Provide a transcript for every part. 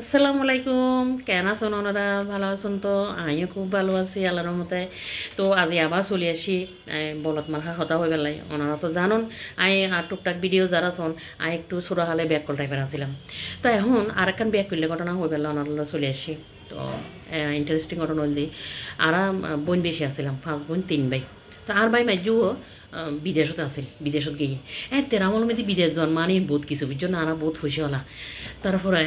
আসসালামু আলাইকুম। কেন আছেন ওনারা? ভালো আছেন তো? আমিও খুব ভালো আছি, আল্লাহর রহমতে। তো আজি আবার চলে আসি বলত মাখা হতা হয়ে পেলাই ওনারা তো জানুন। আই, আর টুকটাক ভিডিও যারা শোন আই একটু ছোটো হালে ব্যাক কল টাইপের আছিলাম। তো এখন আর একখান ব্যাক করলে ঘটনা হয়ে পেলাম ওনারা চলে আসি। তো ইন্টারেস্টিং ঘটনা হল আর, বোন বেশি আছিলাম, পাঁচ বোন, তিন ভাই। তো আর ভাই মাইজুও বিদেশত আছিল, বিদেশত গিয়ে। এ, তেরামল মেদি বিদেশ জন্মানি বহুত কিছু বুঝছ না, আর বহুত খুশি হলা। তারপরে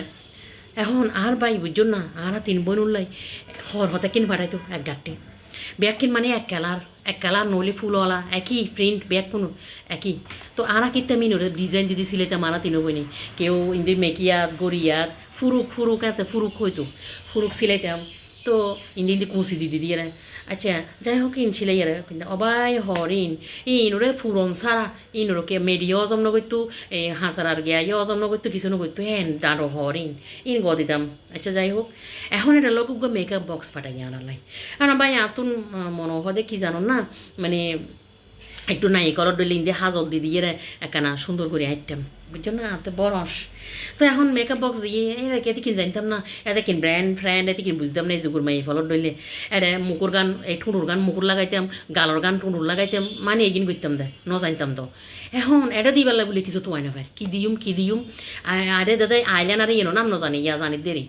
এখন আর ভাই, বুঝছ না? আর তিন বোন উল্লাই। হর হতে কিন পাঠাইতো এক গাঠটি ব্যাগ কিন মানে এক কালার এক কালার নলি ফুলওয়ালা, একই প্রিন্ট ব্যাগ কোনো, একই। তো আরা কিতে মিন ডিজাইন দিদি সিলেতে মারা তিনো বইনি। কেউ ইন্দি মেকিয়াত, গড়িয়াত, ফুরুক ফুরুক এত ফুরুক হইতো। ফুরুক সিলাইতাম তো ইন্দি দিয়ে কুচি দিদি দিয়ে রে আচ্ছা যাই হোক ইন ছিল রে কিন্তু অবাই হরিণ ইন ওরে ফুরন সারা ইন ওরকে মেডিও অজম নগৈতো এই হাঁসারার গিয়া ইয়ে অজম নগৈতো কিছু নগৈতো হ্যাঁ দাঁড়ো হরিণ ইন গ দিতাম আচ্ছা যাই হোক এখন এটা লোক মেকআপ বক্স ফাটাই আনালাই কারণ ভাই আতুন মনে হদে কি জানো না মানে একটু নাইকলর ডলিং দিয়ে হাজল দিয়ে দিয়ে একখানা সুন্দর করে আইটেম বুঝছ না? তো বরস। তো এখন মেকআপ বক্স দিয়ে এরা এতে কিন জানতাম না। এতে কিন ব্র্যান্ড ফ্র্যান্ড এতে কিন বুঝতাম না এই যুগুর মাই ফলর ডইলে এটা মুকুর গান, এই ঠুঁড়ুর গান মুকুর লাগাইতাম, গালর গান ঠুঁড়ুর লাগাইতাম মানে এগিন করতাম দে, ন জানতাম তো। এখন এটা দিবার বলে কিছু তো হয় না ভাই, কি দিউম কি দিউম। আরে দাদা আইলেন আর ইয়েনো নাম ন জানি ইয়া জানি দেরি।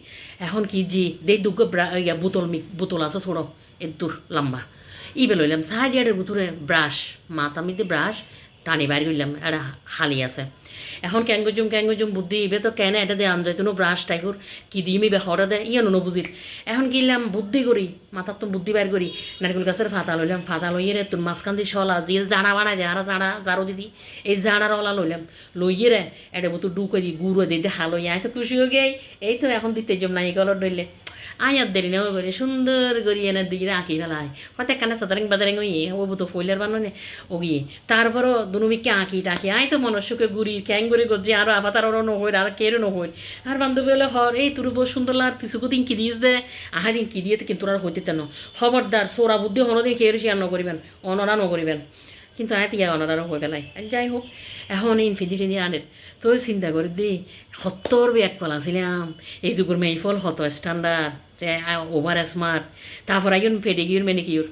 এখন কি জি দে দুগ্গ ইয়া বোতল মি, বোতল আছে, ছোড়ো এদুর লম্বা। ইবে লইলাম সাহায্যের ভিতরে ব্রাশ, মাথা মিতে ব্রাশ, টানি বাইর করলাম আর হালি আছে। এখন ক্যাং গজুম ক্যাং গজুম বুদ্ধি ইবে তো কেন এটা দে আনজাই, তো ব্রাশ টাইপর কি দিম ইবে হরা দে ইয়ে নো বুঝির এখন কিনলাম বুদ্ধি করি, মাথার তো বুদ্ধি বাইর করি, নারকেল গাছের ফাতা লইলাম, ফাতা লইয়ে রে তোর মাঝখান দিয়ে শলা দিয়ে জানা বানা দেয় আর জানা, জারো দিদি, এই জানার ওলা লইলাম। লইয়ে রে এটা বুতো ডুকে দি, গুঁড়ো দিয়ে হালো আয় তো খুশি হয়ে গিয়ে এই তো এখন দিতে জম নাই কলর ডইলে আয়ার দেরি না করে, সুন্দর করি এনে দিকে আঁকি ফেলায়। কত একখানে সাদারিং বাদারিং ওই ও তো ফইলের বানানে, ও গিয়ে। তারপরও দুনুমিকে আঁকি টাকি আই তো মনস্যকে গুড়ি ক্যাং গুড়ি করছি আরও আপাতার ওরও নহইর, আর কেরও নহইর। আর বান্ধবী হলে হর, এই তোর বহু সুন্দর লাগ তুই সুকুদিন কি দিস দে। আহাদিন কি দিয়ে কিন্তু আর হইতে তেন। খবরদার, সোরা বুদ্ধি হনদিন কেউ শেয়ার নকরিবেন অনরা নকরিবেন কিন্তু আয় তিয়া অনারারও হয়ে পেলাই যাই হোক, এখন ইনফিনিটি নিয়ে আনের তো চিন্তা করে দি, সত্তর ব্যাগ কলা ছিলাম। এই যুগের মেইফল হত স্ট্যান্ডার্ড ওভার স্মার্ট তারপর আইন ফেডিকিউর মেনিকিউর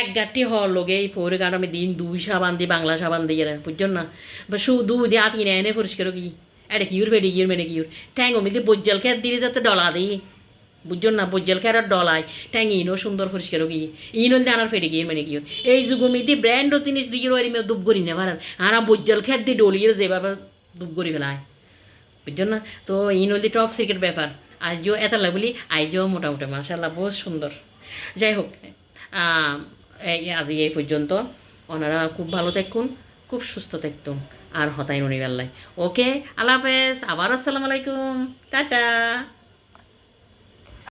এক গাঠি হর লগে এই ফোরে আমি দিন দুই সাবান দিই বাংলা সাবান দিয়ে বুঝছেন না? বা শু দু দিয়ে আতি এনে পরিষ্কার কি? এটা কিউর ফেডিকিউর মেনিকিউর ট্যাং অমিতে বজ্জাল খেয়ে দিলে যাতে ডলা দিই। বুঝছেন না বজ্জাল খেয়ার ডলায়। ট্যাং ইনও সুন্দর পরিষ্কার কি ইন হল আনার ফেটে গিয়ে মানে কি এই যুগমিতে ব্র্যান্ড জিনিস দিয়ে ওই দুব করি না আর বজ্জাল খেয়ার দিয়ে ডলিয়ে যেভাবে দুব করি ফেলায়। বুঝছেন না? তো ইন হল টপ সিক্রেট ব্যাপার। আজও এত লাগলি আইজও মোটামুটি মাসাল্লাহ বহুত সুন্দর। যাই হোক আজ এই পর্যন্ত। ওনারা খুব ভালো থাকুন, খুব সুস্থ থাকতুন আর হতাই নড়ি বেলায় ওকে, আল্লাহ হাফেজ। আবার আসসালামু আলাইকুম। টাটা।